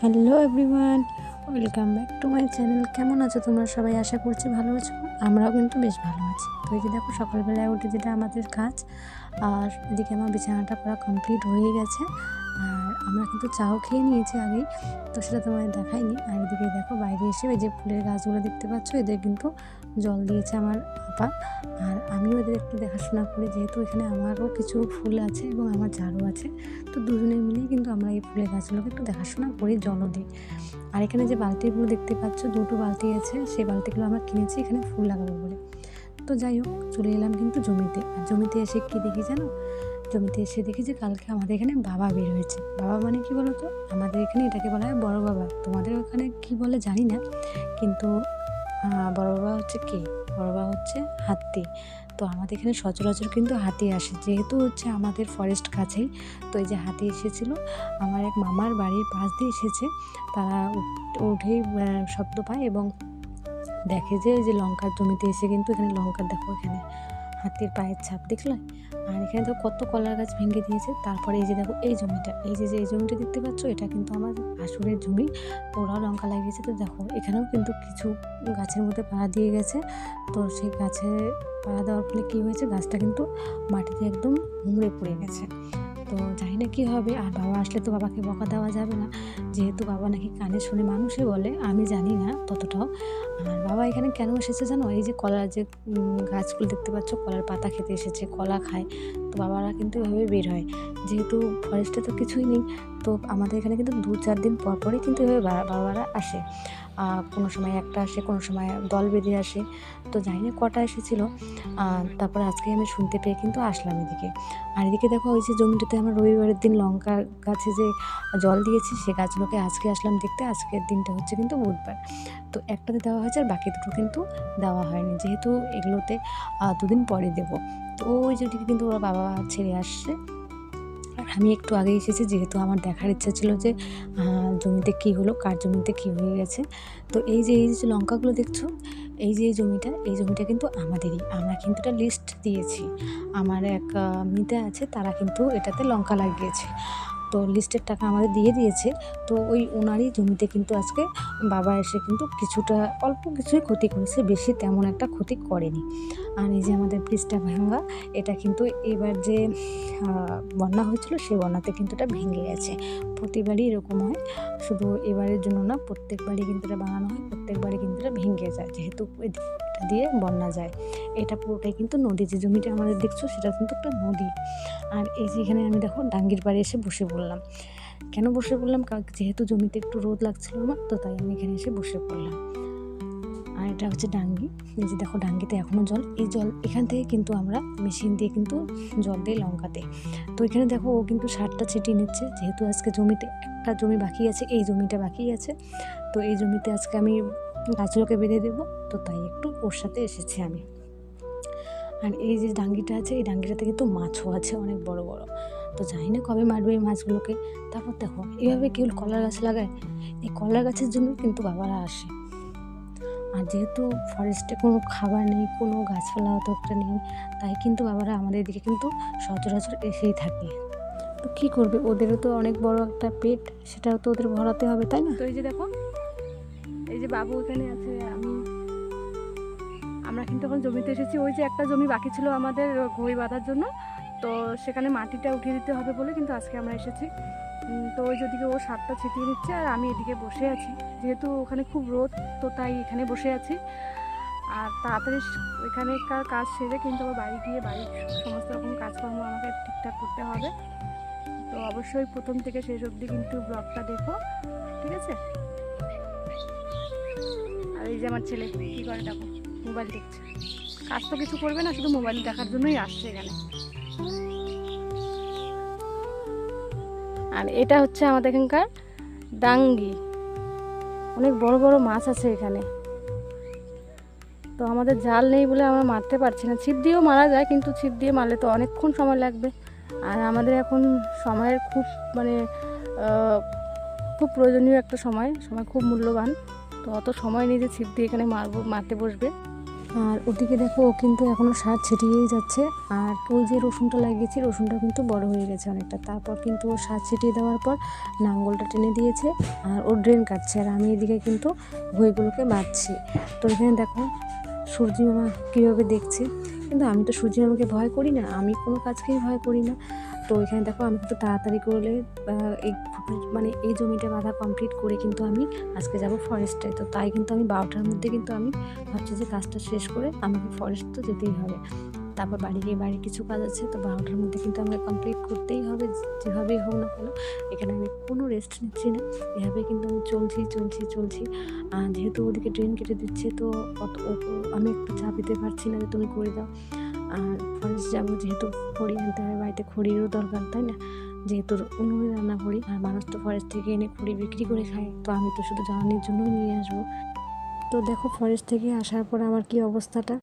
Hello everyone, welcome back to my channel. কেমন আছো তোমরা সবাই? আশা করছি ভালো আছো। আমরাও কিন্তু বেশ ভালো আছি। তো এই যে দেখো, সকালবেলায় উঠে যেটা আমাদের কাজ, আর এদিকে আমার বিছানাটা পুরো কমপ্লিট হয়ে গেছে। আর আমরা কিন্তু চাও খেয়ে নিয়েছি আগেই, তো সেটা তোমাদের দেখাইনি। আর এদিকে দেখো বাইরে এসে ওই যে ফুলের গাছগুলো দেখতে পাচ্ছ, এদের কিন্তু জল দিয়েছে আমার আপা। আর আমিও এদের একটু দেখাশোনা করি, যেহেতু এখানে আমারও কিছু ফুল আছে এবং আমার ঝাড়ু আছে, তো দুজনে মিলেই কিন্তু আমরা এই ফুলের গাছগুলোকে একটু দেখাশোনা করি, জলও দিই। আর এখানে যে বালতিগুলো দেখতে পাচ্ছ, দুটো বালতি আছে, সেই বালতিগুলো আমরা কিনেছি, এখানে ফুল লাগাবো বলে। তো যাই হোক, চলে এলাম কিন্তু জমিতে। আর জমিতে এসে কী দেখি জানো? জমিতে এসে দেখি যে কালকে আমাদের এখানে বাবা বের হয়েছে বাবা মানে কি বলো তো আমাদের এখানে এটাকে বলা হয় বড় বাবা। তোমাদের ওখানে কি বলে জানি না, কিন্তু বড় বাবা হচ্ছে কে? বড় বাবা হচ্ছে হাতি। তো আমাদের এখানে সচরাচর কিন্তু হাতি আসে। যেহেতু হচ্ছে আমাদের ফরেস্ট কাছেই, তো এই যে হাতি এসেছিল, আমার এক মামার বাড়ির পাশ দিয়ে এসেছে। তারা উঠ- উঠেই শব্দ পায় এবং দেখে যে যে লঙ্কার জমিতে এসে কিন্তু এখানে লঙ্কার দেখো এখানে। হাতির পায়ের ছাপ, দেখলে? আর এখানে তো কত কলার গাছ ভেঙে দিয়েছে। তারপরে এই যে দেখো, এই জমিটা, এই যে যে, এই জমিটা দেখতে পাচ্ছ, এটা কিন্তু আমার ভাসুরের জমি। ওরাও লঙ্কা লাগিয়েছে। তো দেখো, এখানেও কিন্তু কিছু গাছের মধ্যে পাড়া দিয়ে গেছে। তো সেই গাছে পাড়া দেওয়ার ফলে কী হয়েছে? গাছটা কিন্তু মাটিতে একদম হুমড়ে পড়ে গেছে। তো জানি না কী হবে। আর বাবা আসলে তো বাবাকে বকা দেওয়া যাবে না। যেহেতু বাবা নাকি কানে শুনে মানুষে বলে, আমি জানি না ততটাও। আর বাবা এখানে কেন এসেছে জানো? এই যে কলার যে গাছগুলো দেখতে পাচ্ছ, কলার পাতা খেতে এসেছে, কলা খায়। তো বাবারা কিন্তু এভাবে বের হয়। যেহেতু ফরেস্টে তো কিছুই নেই, তো আমাদের এখানে কিন্তু দু চার দিন পর পরই কিন্তু এভাবে বাবারা আসে। কোনো সময় একটা আসে, কোনো সময় দল বেঁধে আসে। তো জানি না কটা এসেছিল। তারপরে আজকে আমি শুনতে পেয়ে কিন্তু আসলাম এদিকে। আর এদিকে দেখো, ওই যে জমিটাতে আমরা রবিবারের দিন লঙ্কা গাছে যে জল দিয়েছি, সে গাছগুলোকে আজকে আসলাম দেখতে। আজকের দিনটা হচ্ছে কিন্তু বুধবার। তো একটাতে দেওয়া হয়েছে আর বাকি দুটো কিন্তু দেওয়া হয়নি। যেহেতু এগুলোতে দুদিন পরে দেব। তো ওই যেদিকে কিন্তু ওরা বাবা ছেড়ে আসছে। আর আমি একটু আগে এসেছি, যেহেতু আমার দেখার ইচ্ছা ছিল যে জমিতে কী হলো, কার জমিতে কী হয়ে গেছে। তো এই যে এই যে লঙ্কাগুলো দেখছ, এই যে জমিটা, এই জমিটা কিন্তু আমাদেরই। আমরা কিন্তু এটা লিস্ট দিয়েছি। আমার এক মিতা আছে, তারা কিন্তু এটাতে লঙ্কা লাগিয়েছে। তো লিস্টের টাকা আমাদের দিয়ে দিয়েছে। তো ওই ওনারই জমিতে কিন্তু আজকে বাবা এসে কিন্তু কিছুটা অল্প কিছুই ক্ষতি করেছে, বেশি তেমন একটা ক্ষতি করেনি। আর এই যে আমাদের ব্রিজটা ভাঙ্গা এটা কিন্তু এবার যে বন্যা হয়েছিল সেই বন্যাতে কিন্তু এটা ভেঙে গেছে। প্রতিবারই এরকম হয়, শুধু এবারের জন্য না, প্রত্যেকবারই কিন্তু এটা বানানো হয়, প্রত্যেকবারই কিন্তু এটা ভেঙে যায়, যেহেতু এ- দিয়ে বন্যা যায়। এটা পুরোটাই কিন্তু নদী, যে জমিটা আমাদের দেখছ সেটা কিন্তু একটা নদী। আর এই যে এখানে আমি দেখো ডাঙ্গির বাড়ি এসে বসে পড়লাম। কেন বসে পড়লাম? কারণ যেহেতু জমিতে একটু রোদ লাগছিল আমার, তো তাই আমি এখানে এসে বসে পড়লাম। আর এটা হচ্ছে ডাঙ্গি। এই যে দেখো ডাঙ্গিতে এখনও জল। এই জল এখান থেকে কিন্তু আমরা মেশিন দিয়ে কিন্তু জল দিই লঙ্কাতে তো এখানে দেখো ও কিন্তু সারটা ছিটিয়ে নিচ্ছে। যেহেতু আজকে জমিতে একটা জমি বাকি আছে, এই জমিটা বাকি আছে। তো এই জমিতে আজকে আমি গাছগুলোকে বেঁধে দেবো। তো তাই একটু ওর সাথে এসেছি আমি। আর এই যে ডাঙ্গিটা আছে, এই ডাঙ্গিটাতে কিন্তু মাছও আছে অনেক বড় বড়। তো জানি না কবে মারবে এই মাছগুলোকে। তারপর দেখো এভাবে কেউ কলার গাছ লাগায়? এই কলার গাছের জন্য কিন্তু বাবারা আসে। আর যেহেতু ফরেস্টে কোনো খাবার নেই, কোনো গাছপালা অত একটা নেই, তাই কিন্তু বাবারা আমাদের দিকে কিন্তু সচরাচর এসেই থাকে। তো কী করবে? ওদেরও তো অনেক বড় একটা পেট, সেটাও তো ওদের ভরাতে হবে, তাই না? তো এই যে দেখো এই যে বাবু এখানে আছে, আমি, আমরা কিন্তু এখন জমিতে এসেছি। ওই যে একটা জমি বাকি ছিল আমাদের ঘই বাঁধার জন্য, তো সেখানে মাটিটা উঠিয়ে দিতে হবে বলে কিন্তু আজকে আমরা এসেছি। তো ওই যেদিকে ও সারটা ছিটিয়ে নিচ্ছে আর আমি এদিকে বসে আছি। যেহেতু ওখানে খুব রোদ, তো তাই এখানে বসে আছি। আর তাড়াতাড়ি এখানেকার কাজ সেরে কিন্তু আবার বাড়ি গিয়ে বাড়ির সমস্ত রকম কাজকর্ম আমাকে ঠিকঠাক করতে হবে। তো অবশ্যই প্রথম থেকে শেষ অবধি কিন্তু ব্লগটা দেখো, ঠিক আছে? এই যে আমার ছেলে, কি করে দেখো মোবাইল দেখছে। কাজ তো কিছু করবে না, শুধু মোবাইল দেখার জন্যই আসছে এখানে। আর এটা হচ্ছে আমাদের এখানকার ডাঙ্গি। অনেক বড় বড় মাছ আছে এখানে। তো আমাদের জাল নেই বলে আমরা মারতে পারছি না। ছিপ দিয়েও মারা যায়, কিন্তু ছিপ দিয়ে মারলে তো অনেকক্ষণ সময় লাগবে। আর আমাদের এখন সময়ের খুব মানে খুব প্রয়োজনীয় একটা সময় সময় খুব মূল্যবান। তো অত সময় নেই যে ছিপ দিয়ে এখানে মারবো, মারতে বসবে। আর ওদিকে দেখো, ও কিন্তু এখনও সার ছিটিয়েই যাচ্ছে। আর ওই যে রসুনটা লাগিয়েছি, রসুনটা কিন্তু বড় হয়ে গেছে অনেকটা। তারপর কিন্তু ও সার ছিটিয়ে দেওয়ার পর নাঙ্গলটা টেনে দিয়েছে আর ও ড্রেন কাটছে। আর আমি এদিকে কিন্তু ভইগুলোকে বাঁধছি তো এখানে দেখো, সূর্যি মামা কীভাবে দেখছে? কিন্তু আমি তো সূর্যি মামাকে ভয় করি না। আমি কোনো কাজকেই ভয় করি না। তো এখানে দেখো আমি কিন্তু তাড়াতাড়ি করলে এই মানে এই জমিটা বাঁধা কমপ্লিট করে কিন্তু আমি আজকে যাব ফরেস্টে তো তাই কিন্তু আমি বারোটার মধ্যে কিন্তু আমি ভাবছি যে কাজটা শেষ করে আমাকে ফরেস্ট তো যেতেই হবে। তারপর বাড়ি গিয়ে বাড়ির কিছু কাজ আছে, তো বারোটার মধ্যে কিন্তু আমাকে কমপ্লিট করতেই হবে, যেভাবেই হোক না কেন। এখানে আমি কোনো রেস্ট নিচ্ছি না এভাবে কিন্তু আমি চলছি চলছি চলছি। যেহেতু ওদিকে ট্রেন কেটে দিচ্ছে, তো অত আমি একটু চাপ দিতে পারছি না যে তুমি করে দাও। আর ফরেস্ট যাব যেহেতু খড়ি আনতে হবে বাড়িতে খড়িরও দরকার, তাই না? যেহেতু উনুনে রান্না করি, আর মানুষ তো ফরেস্ট থেকে এনে খড়ি বিক্রি করে খায়, তো আমি তো শুধু জ্বালানির জন্যই নিয়ে আসব। তো দেখো ফরেস্ট থেকে আসার পর আমার কি অবস্থাটা?